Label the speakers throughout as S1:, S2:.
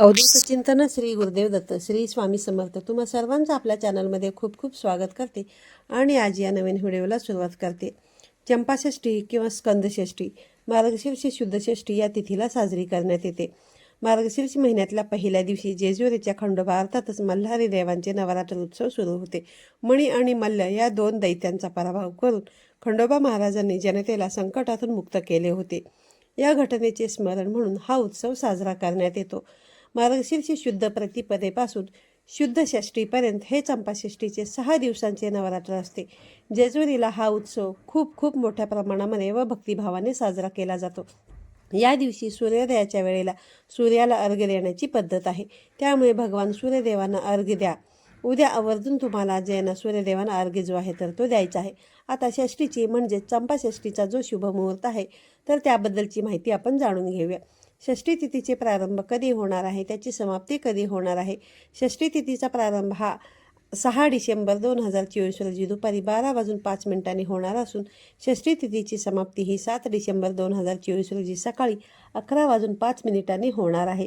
S1: अवधूत चिंतन श्री गुरुदेव दत्त श्री स्वामी समर्थ. तुम्हा सर्वांचं आपल्या चॅनलमध्ये खूप खूप स्वागत करते आणि आज या नवीन व्हिडिओला सुरुवात करते. चंपाषष्ठी किंवा स्कंदषष्ठी मार्गशीर्ष शुद्धषष्ठी या तिथीला साजरी करण्यात येते. मार्गशीर्ष महिन्यातल्या पहिल्या दिवशी जेजुरीच्या खंडोबा अर्थातच मल्हारी देवांचे नवरात्र उत्सव सुरू होते. मणी आणि मल्ल या दोन दैत्यांचा पराभव करून खंडोबा महाराजांनी जनतेला संकटातून मुक्त केले होते. या घटनेचे स्मरण म्हणून हा उत्सव साजरा करण्यात येतो. मार्गशीर्ष शुद्ध प्रतिपदेपासून शुद्ध षष्टीपर्यंत हे चंपाषष्ठीचे सहा दिवसांचे नवरात्र असते. जेजुरीला हा उत्सव खूप खूप मोठ्या प्रमाणामध्ये व भक्तिभावाने साजरा केला जातो. या दिवशी सूर्योदयाच्या वेळेला सूर्याला अर्घ्य देण्याची पद्धत आहे. त्यामुळे भगवान सूर्यदेवांना अर्घ्य द्या. उद्या आवर्जून तुम्हाला जयना सूर्यदेवांना अर्घ्य जो आहे तर तो द्यायचा आहे. आता षष्टीची म्हणजे चंपाषष्टीचा जो शुभ मुहूर्त आहे तर त्याबद्दलची माहिती आपण जाणून घेऊया. षष्ठी तिथीचे प्रारंभ कधी होणार आहे? त्याची समाप्ती कधी होणार आहे? षष्ठी तिथीचा प्रारंभ हा सहा डिसेंबर दोन हजार चोवीस रोजी दुपारी बारा वाजून पाच मिनिटांनी होणार असून षष्ठी तिथीची समाप्ती ही सात डिसेंबर दोन हजार चोवीस रोजी सकाळी अकरा वाजून पाच मिनिटांनी होणार आहे.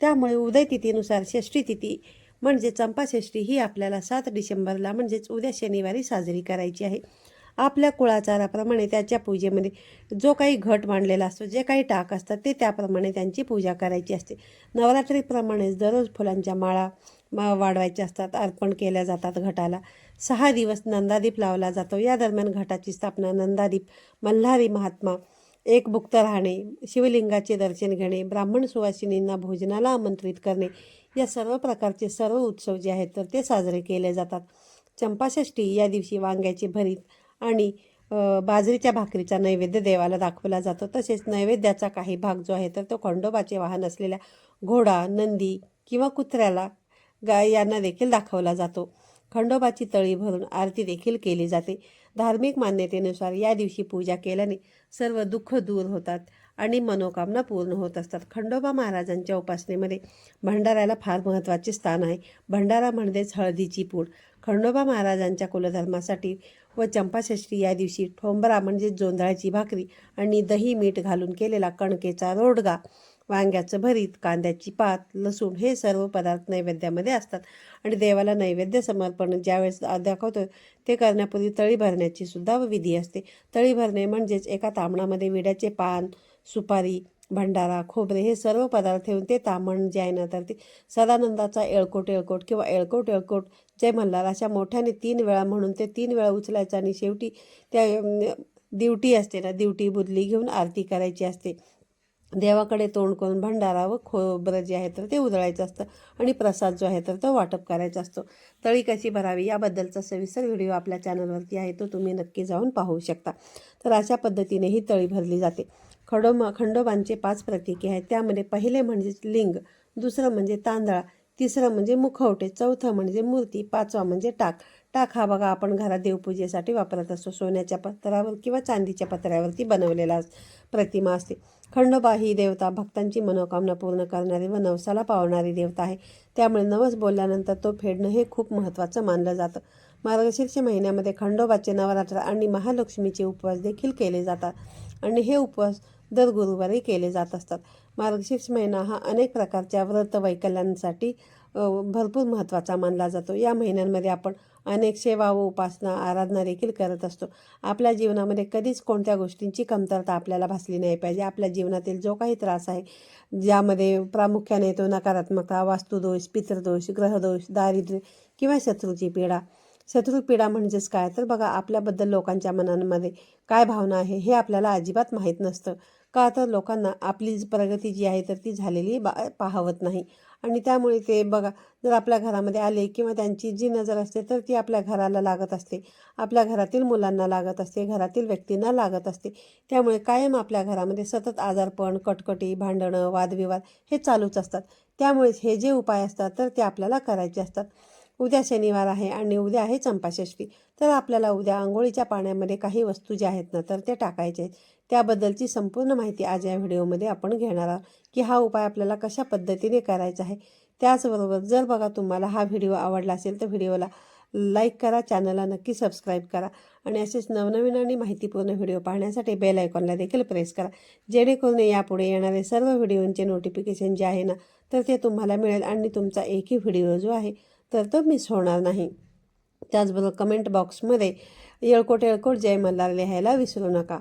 S1: त्यामुळे उदय तिथीनुसार षष्ठी तिथी म्हणजे चंपाषष्ठी ही आपल्याला सात डिसेंबरला म्हणजेच उद्या शनिवारी साजरी करायची आहे. आपल्या कुळाचाराप्रमाणे त्याच्या पूजेमध्ये जो काही घट मांडलेला असतो जे काही टाक असतात ते त्याप्रमाणे त्यांची पूजा करायची असते. नवरात्रीप्रमाणेच दररोज फुलांच्या माळा मा वाढवायच्या असतात अर्पण केल्या जातात घटाला. सहा दिवस नंदादीप लावला जातो. या दरम्यान घटाची स्थापना नंदादीप मल्हारी महात्मा एक भुक्त राहणे शिवलिंगाचे दर्शन घेणे ब्राह्मण सुवासिनींना भोजनाला आमंत्रित करणे या सर्व प्रकारचे सर्व उत्सव जे आहेत तर ते साजरे केले जातात. चंपाषष्ठी या दिवशी वांग्याचे भरीत आणि बाजरीच्या भाकरीचा नैवेद्य देवाला दाखवला जातो. तसेच नैवेद्याचा काही भाग जो आहे तर तो खंडोबाचे वाहन असलेल्या घोडा नंदी किंवा कुत्र्याला गाय यांना देखील दाखवला जातो. खंडोबाची तळी भरून आरती देखील केली जाते. धार्मिक मान्यतेनुसार या दिवशी पूजा केल्याने सर्व दुःख दूर होतात आणि मनोकामना पूर्ण होत असतात. खंडोबा महाराजांच्या उपासनेमध्ये भंडाऱ्याला फार महत्त्वाचे स्थान आहे. भंडारा म्हणजेच हळदीची पूड. खंडोबा महाराजांच्या कुलधर्मासाठी व चंपाषष्ठी या दिवशी ठोंबरा म्हणजे जोंधळाची भाकरी आणि दही मीठ घालून केलेला कणकेचा रोडगा वांग्याचं भरीत कांद्याची पात लसूण हे सर्व पदार्थ नैवेद्यामध्ये असतात. आणि देवाला नैवेद्य समर्पण ज्यावेळेस दाखवतो ते करण्यापूर्वी तळी भरण्याची सुद्धा विधी असते. तळी भरणे म्हणजेच एका तांबणामध्ये विड्याचे पान सुपारी भंडारा खोबरे हे सर्व पदार्थ ठेवून ते तामण जे आहे ना तर ते सदानंदाचा एळकोट एळकोट किंवा एळकोट एळकोट जय मल्हार अशा मोठ्याने तीन वेळा म्हणून ते तीन वेळा उचलायचं आणि शेवटी त्या दिवटी असते ना दिवटी बुदली घेऊन आरती करायची असते. देवाकडे तोंड करून भंडारा व खोबरं जे आहे तर ते उधळायचं असतं आणि प्रसाद जो आहे तर तो वाटप करायचा असतो. तळी कशी भरावी याबद्दलचा सविस्तर व्हिडिओ आपल्या चॅनलवरती आहे तो तुम्ही नक्की जाऊन पाहू शकता. तर अशा पद्धतीने ही तळी भरली जाते. खडोमा खंडोबांचे पाच प्रतीके आहेत. त्यामध्ये पहिले म्हणजेच लिंग दुसरं म्हणजे तांदळा तिसरं म्हणजे मुखवटे चौथं म्हणजे मूर्ती पाचवा म्हणजे टाक. टाक हा बघा आपण घरात देवपूजेसाठी वापरत असतो. सोन्याच्या पत्रावर किंवा चांदीच्या पत्र्यावरती बनवलेला अस- प्रतिमा असते. खंडोबा ही देवता भक्तांची मनोकामना पूर्ण करणारी व नवसाला पावणारी देवता आहे. त्यामुळे नवस बोलल्यानंतर तो फेडणं हे खूप महत्त्वाचं मानलं जातं. मार्गशीर्ष महिन्यामध्ये खंडोबाचे नवरात्र आणि महालक्ष्मीचे उपवास देखील केले जातात. आणि हे उपवास दर गुरुवारी केले जात असतात. मार्गशीर्ष महिना हा अनेक प्रकारच्या व्रत वैकल्यांसाठी भरपूर महत्त्वाचा मानला जातो. या महिन्यांमध्ये आपण अनेक सेवा व उपासना आराधना देखील करत असतो. आपल्या जीवनामध्ये कधीच कोणत्या गोष्टींची कमतरता आपल्याला भासली नाही पाहिजे. आपल्या जीवनातील जो काही त्रास आहे ज्यामध्ये प्रामुख्याने येतो नकारात्मकता वास्तुदोष पितृदोष ग्रहदोष दारिद्र्य किंवा शत्रूची पीडा. शत्रू पीडा म्हणजेच काय? तर बघा आपल्याबद्दल लोकांच्या मनांमध्ये काय भावना आहे हे आपल्याला अजिबात माहीत नसतं. का तर लोकांना आपली जी प्रगती जी आहे तर ती झालेली बा पाहवत नाही. आणि त्यामुळे ते बघा जर आपल्या घरामध्ये आले किंवा त्यांची जी नजर असते तर ती आपल्या घराला लागत असते. आपल्या घरातील मुलांना लागत असते घरातील व्यक्तींना लागत असते. त्यामुळे कायम आपल्या घरामध्ये सतत आजारपण कटकटी भांडणं वादविवाद हे चालूच असतात. त्यामुळे हे जे उपाय असतात तर ते आपल्याला करायचे असतात. उद्या शनिवार आहे आणि उद्या आहे चंपाषष्ठी. तर आपल्याला उद्या आंघोळीच्या पाण्यामध्ये काही वस्तू ज्या आहेत ना तर त्या टाकायच्या आहेत. त्याबद्दलची संपूर्ण माहिती आज या व्हिडिओमध्ये आपण घेणार आहोत की हा उपाय आपल्याला कशा पद्धतीने करायचा आहे. त्याचबरोबर जर बघा तुम्हाला हा व्हिडिओ आवडला असेल तर व्हिडिओला लाईक करा चॅनलला नक्की सबस्क्राईब करा आणि असेच नवनवीन आणि माहितीपूर्ण व्हिडिओ पाहण्यासाठी बेल आयकॉनला देखील प्रेस करा. जेणेकरून यापुढे येणारे सर्व व्हिडिओंचे नोटिफिकेशन जे आहे ना तर ते तुम्हाला मिळेल आणि तुमचा एकही व्हिडिओ जो आहे तर तो मिस होणार नाही. त्याचबरोबर कमेंट बॉक्समध्ये येळकोट येळकोट जय मल्हार लिहायला विसरू नका.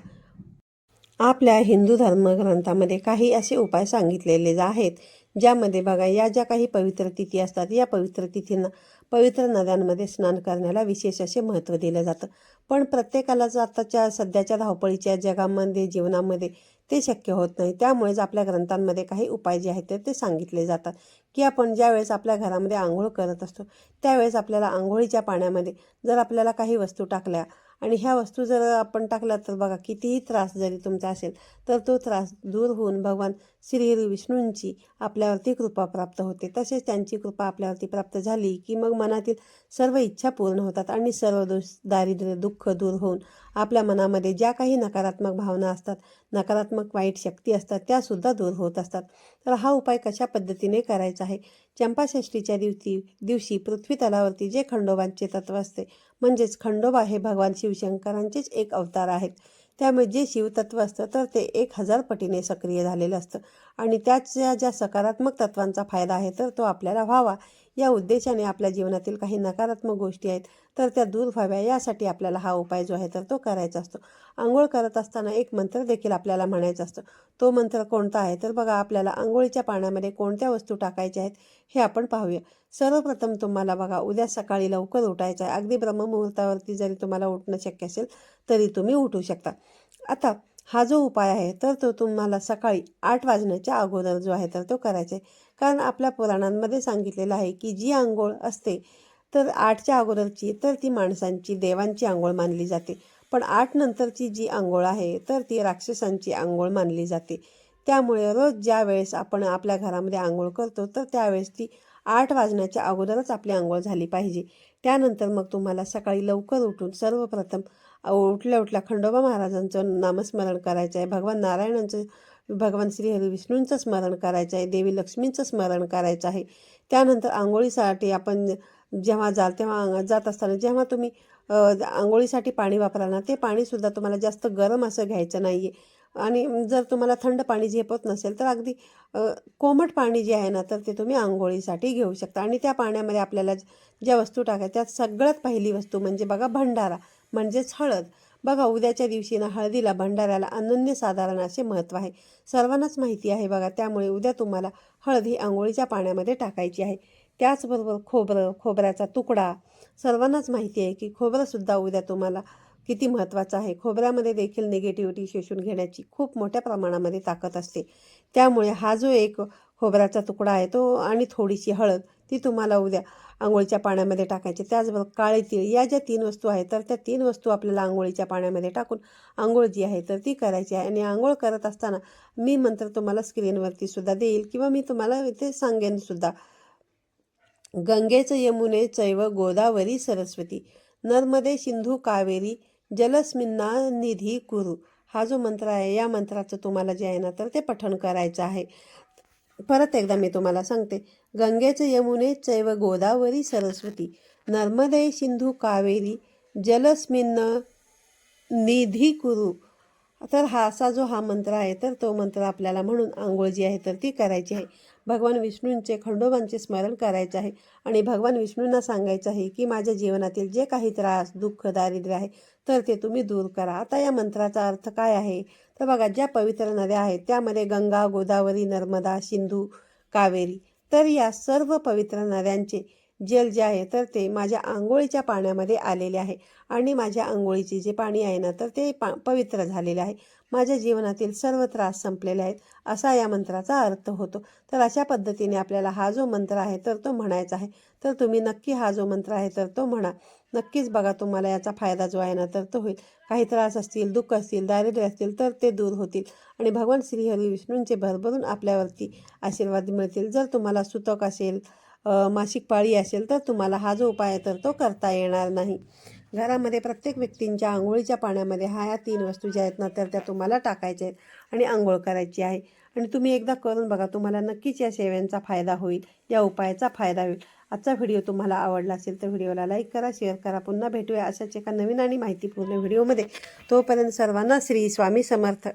S1: आपल्या हिंदू धर्मग्रंथामध्ये काही असे उपाय सांगितलेले आहेत ज्यामध्ये बघा या ज्या काही पवित्र तिथी असतात या पवित्र तिथींना पवित्र नद्यांमध्ये स्नान करण्याला विशेष असे महत्त्व दिलं जातं. पण प्रत्येकालाच आताच्या सध्याच्या धावपळीच्या जगामध्ये जीवनामध्ये ते शक्य होत नाही. त्यामुळेच आपल्या ग्रंथांमध्ये काही उपाय जे आहेत तर ते सांगितले जातात. की आपण ज्यावेळेस आपल्या घरामध्ये आंघोळ करत असतो त्यावेळेस आपल्याला आंघोळीच्या पाण्यामध्ये जर आपल्याला काही वस्तू टाकल्या आणि ह्या वस्तू जर आपण टाकल्या तर बघा कितीही त्रास जरी तुमचा असेल तर तो त्रास दूर होऊन भगवान श्री विष्णूंची आपल्यावरती कृपा प्राप्त होते. तसेच त्यांची कृपा आपल्यावरती प्राप्त झाली की मग मनातील सर्व इच्छा पूर्ण होतात आणि सर्व दोष दारिद्र्य दुःख दूर होऊन आपल्या मनामध्ये ज्या काही नकारात्मक भावना असतात नकारात्मक वाईट शक्ती असतात त्यासुद्धा दूर होत असतात. तर हा उपाय कशा पद्धतीने करायचा? आहे. चंपाषष्ठीच्या दिवशी दिवशी पृथ्वी तलावरती जे खंडोबांचे तत्व असते म्हणजेच खंडोबा हे भगवान शिवशंकरांचेच एक अवतार आहेत. त्यामुळे जे शिवतत्व असतं तर ते एक हजार पटीने सक्रिय झालेलं असतं. आणि त्याच्या ज्या सकारात्मक तत्वांचा फायदा आहे तर तो आपल्याला व्हावा. या उद्देशाने आपल्या जीवनातील काही नकारात्मक गोष्टी आहेत तर त्या दूर व्हाव्या यासाठी आपल्याला हा उपाय जो आहे तर तो करायचा असतो. आंघोळ करत असताना एक मंत्र देखील आपल्याला म्हणायचा असतो. तो मंत्र कोणता आहे? तर बघा आपल्याला आंघोळीच्या पाण्यामध्ये कोणत्या वस्तू टाकायच्या आहेत हे आपण पाहूया. सर्वप्रथम तुम्हाला बघा उद्या सकाळी लवकर उठायचं आहे. अगदी ब्रह्ममुहूर्तावरती जरी तुम्हाला उठणं शक्य असेल तरी तुम्ही उठू शकता. आता हा जो उपाय आहे तर तो तुम्हाला सकाळी आठ वाजण्याच्या अगोदर जो आहे तर तो करायचा आहे. कारण आपल्या पुराणांमध्ये सांगितलेलं आहे की जी आंघोळ असते तर आठच्या अगोदरची तर ती माणसांची देवांची आंघोळ मानली जाते. पण आठ नंतरची जी आंघोळ आहे तर ती राक्षसांची आंघोळ मानली जाते. त्यामुळे रोज ज्या वेळेस आपण आपल्या घरामध्ये आंघोळ करतो तर त्यावेळेस ती आठ वाजण्याच्या अगोदरच आपली आंघोळ झाली पाहिजे. त्यानंतर मग तुम्हाला सकाळी लवकर उठून सर्वप्रथम उठल्या उठल्या खंडोबा महाराजांचं नामस्मरण करायचं आहे. भगवान नारायणांचं भगवान श्रीहरी विष्णूंचं स्मरण करायचं आहे देवी लक्ष्मींचं स्मरण करायचं आहे. त्यानंतर आंघोळीसाठी आपण जेव्हा जाल तेव्हा जात असताना जेव्हा तुम्ही आंघोळीसाठी पाणी वापराल ना ते पाणीसुद्धा तुम्हाला जास्त गरम असं घ्यायचं नाही आहे आणि जर तुम्हाला थंड पाणी झेपत नसेल तर अगदी कोमट पाणी जे आहे ना तर ते तुम्ही आंघोळीसाठी घेऊ शकता. आणि त्या पाण्यामध्ये आपल्याला ज्या वस्तू टाकायच्या त्यात सगळ्यात पहिली वस्तू म्हणजे बघा भंडारा म्हणजेच हळद. बघा उद्याच्या दिवशी ना हळदीला भंडाऱ्याला अनन्यसाधारण असे महत्त्व आहे. सर्वांनाच माहिती आहे बघा त्यामुळे उद्या तुम्हाला हळद ही आंघोळीच्या पाण्यामध्ये टाकायची आहे. त्याचबरोबर खोबरं खोबऱ्याचा तुकडा सर्वांनाच माहिती आहे की खोबरंसुद्धा उद्या तुम्हाला किती महत्त्वाचं आहे. खोबऱ्यामध्ये देखील निगेटिव्हिटी शोषून घेण्याची खूप मोठ्या प्रमाणामध्ये ताकद असते. त्यामुळे हा जो एक खोबऱ्याचा तुकडा आहे तो आणि थोडीशी हळद ती तुम्हाला उद्या आंघोळीच्या पाण्यामध्ये टाकायचे. त्याचबरोबर काळे तीळ या ज्या तीन वस्तू आहेत तर त्या तीन वस्तू आपल्याला आंघोळीच्या पाण्यामध्ये टाकून आंघोळ जी आहे तर ती करायची आहे. आणि आंघोळ करत असताना मी मंत्र तुम्हाला स्क्रीनवरती सुद्धा देईल किंवा मी तुम्हाला इथे सांगेन सुद्धा. गंगेचं यमुने चैव गोदावरी सरस्वती नर्मदे सिंधू कावेरी जलस्मिन्ना निधी कुरु. हा जो मंत्र आहे या मंत्राचं तुम्हाला जे आहे ना तर ते पठण करायचं आहे. परत एकदा मी तुम्हाला सांगते. गंगेचे यमुने चैव गोदावरी सरस्वती नर्मदे सिंधू कावेरी जलस्मिन्न निधी कुरु. तर हा असा जो हा मंत्र आहे तर तो मंत्र आपल्याला म्हणून आंघोळ जी आहे तर ती करायची आहे. भगवान विष्णूंचे खंडोबांचे स्मरण करायचे आहे. आणि भगवान विष्णूंना सांगायचं आहे की माझ्या जीवनातील जे काही त्रास दुःख दारिद्र्य आहे तर ते तुम्ही दूर करा. आता या मंत्राचा अर्थ काय आहे? तर बघा ज्या पवित्र नद्या आहेत त्यामध्ये गंगा गोदावरी नर्मदा सिंधू कावेरी तर या सर्व पवित्र नद्यांचे जल जे आहे तर ते माझ्या आंघोळीच्या पाण्यामध्ये आलेले आहे. आणि माझ्या आंघोळीचे जे पाणी आहे ना तर ते पा पवित्र झालेले आहे. माझ्या जीवनातील सर्व त्रास संपलेले आहेत असा या मंत्राचा अर्थ होतो. तर अशा पद्धतीने आपल्याला हा जो मंत्र आहे तर तो म्हणायचा आहे. तर तुम्ही नक्की हा जो मंत्र आहे तर तो म्हणा. नक्कीच बघा तुम्हाला याचा फायदा जो आहे ना तर तो होईल. काही त्रास असतील दुःख असतील दारिद्र्य असतील तर ते दूर होतील. आणि भगवान श्रीहरी विष्णूंचे भरभरून आपल्यावरती आशीर्वाद मिळतील. जर तुम्हाला सुतक असेल मासिक पाळी असेल तर तुम्हाला हा जो उपाय आहे तर तो करता येणार नाही. घरामध्ये प्रत्येक व्यक्तींच्या आंघोळीच्या पाण्यामध्ये हा या तीन वस्तू ज्या आहेत ना तर त्या तुम्हाला टाकायच्या आहेत आणि आंघोळ करायची आहे. आणि तुम्ही एकदा करून बघा तुम्हाला नक्कीच या सेवांचा फायदा होईल या उपायाचा फायदा होईल. आजचा व्हिडिओ तुम्हाला आवडला असेल तर व्हिडिओला लाईक करा शेअर करा. पुन्हा भेटूया अशाच एका नवीन आणि माहितीपूर्ण व्हिडिओमध्ये. तोपर्यंत सर्वांना श्री स्वामी समर्थ.